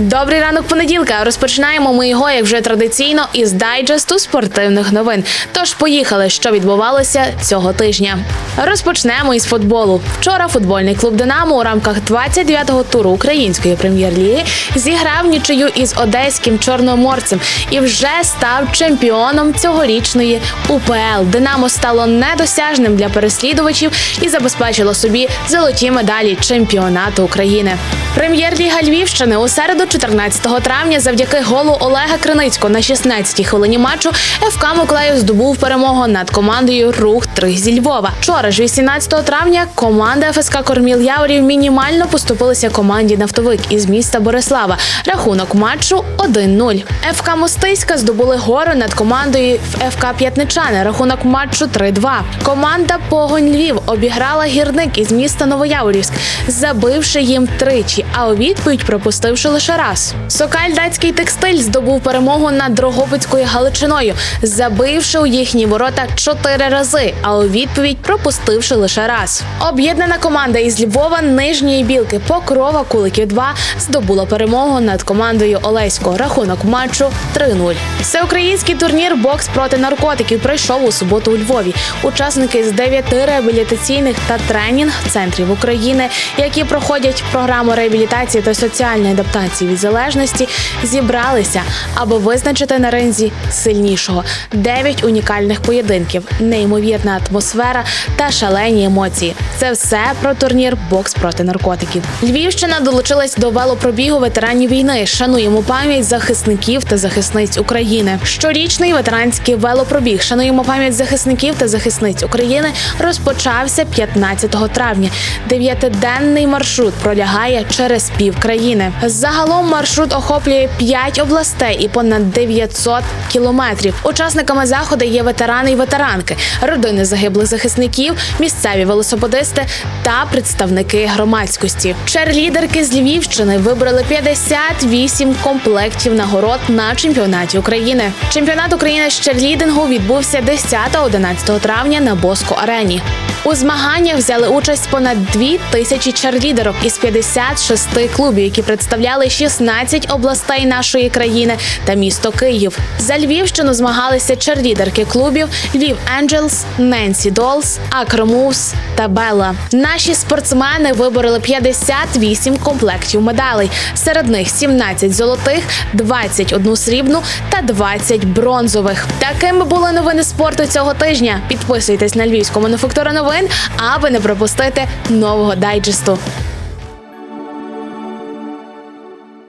Добрий ранок понеділка. Розпочинаємо ми його, як вже традиційно, із дайджесту спортивних новин. Тож поїхали, що відбувалося цього тижня. Розпочнемо із футболу. Вчора футбольний клуб Динамо у рамках 29-го туру української прем'єр-ліги зіграв нічию із одеським чорноморцем і вже став чемпіоном цьогорічної УПЛ. Динамо стало недосяжним для переслідувачів і забезпечило собі золоті медалі чемпіонату України. Прем'єр-ліга Львівщини у середу, 14 травня, завдяки голу Олега Криницького на 16-й хвилині матчу ФК Миколаїв здобув перемогу над командою Рух 3 зі Львова. Вчора ж, 18 травня, команда ФСК Корміл Яворів мінімально поступилася команді Нафтовик із міста Борислава. Рахунок матчу 1-0. ФК Мостиська здобули гору над командою ФК П'ятничани. Рахунок матчу 3-2. Команда Погонь Львів обіграла гірник із міста Новояворівськ, забивши їм тричі, а у відповідь пропустивши лише раз. Сокаль датський текстиль здобув перемогу над Дрогобицькою Галичиною, забивши у їхні ворота чотири рази, а у відповідь пропустивши лише раз. Об'єднана команда із Львова Нижньої білки Покрова Куликів 2 здобула перемогу над командою Олеського. Рахунок матчу 3-0. Всеукраїнський турнір бокс проти наркотиків пройшов у суботу у Львові. Учасники з дев'яти реабілітаційних та тренінг центрів України, які проходять програму реабілітації та соціальної адаптації від залежності, зібралися, аби визначити на ринзі сильнішого. Дев'ять унікальних поєдинків, неймовірна атмосфера та шалені емоції. Це все про турнір бокс проти наркотиків. Львівщина долучилась до велопробігу ветеранів війни. Шануємо пам'ять захисників та захисниць України. Щорічний ветеранський велопробіг. Шануємо пам'ять захисників та захисниць України. Розпочався 15 травня. Дев'ятиденний маршрут пролягає через пів країни. Загалом маршрут охоплює 5 областей і понад 900 кілометрів. Учасниками заходу є ветерани і ветеранки, родини загиблих захисників, місцеві велосипедисти та представники громадськості. Черлідерки з Львівщини вибрали 58 комплектів нагород на чемпіонаті України. Чемпіонат України з черлідингу відбувся 10-11 травня на Боско Арені. У змаганнях взяли участь понад 2 тисячі черлідерок із 56 клубів, які представляли 16 областей нашої країни та місто Київ. За Львівщину змагалися черлідерки клубів Львів Енджелс, Ненсі Долс, Акромус та Белла. Наші спортсмени вибороли 58 комплектів медалей. Серед них 17 золотих, 21 срібну та 20 бронзових. Такими були новини спорту цього тижня. Підписуйтесь на львівську мануфактуру новин, аби не пропустити нового дайджесту.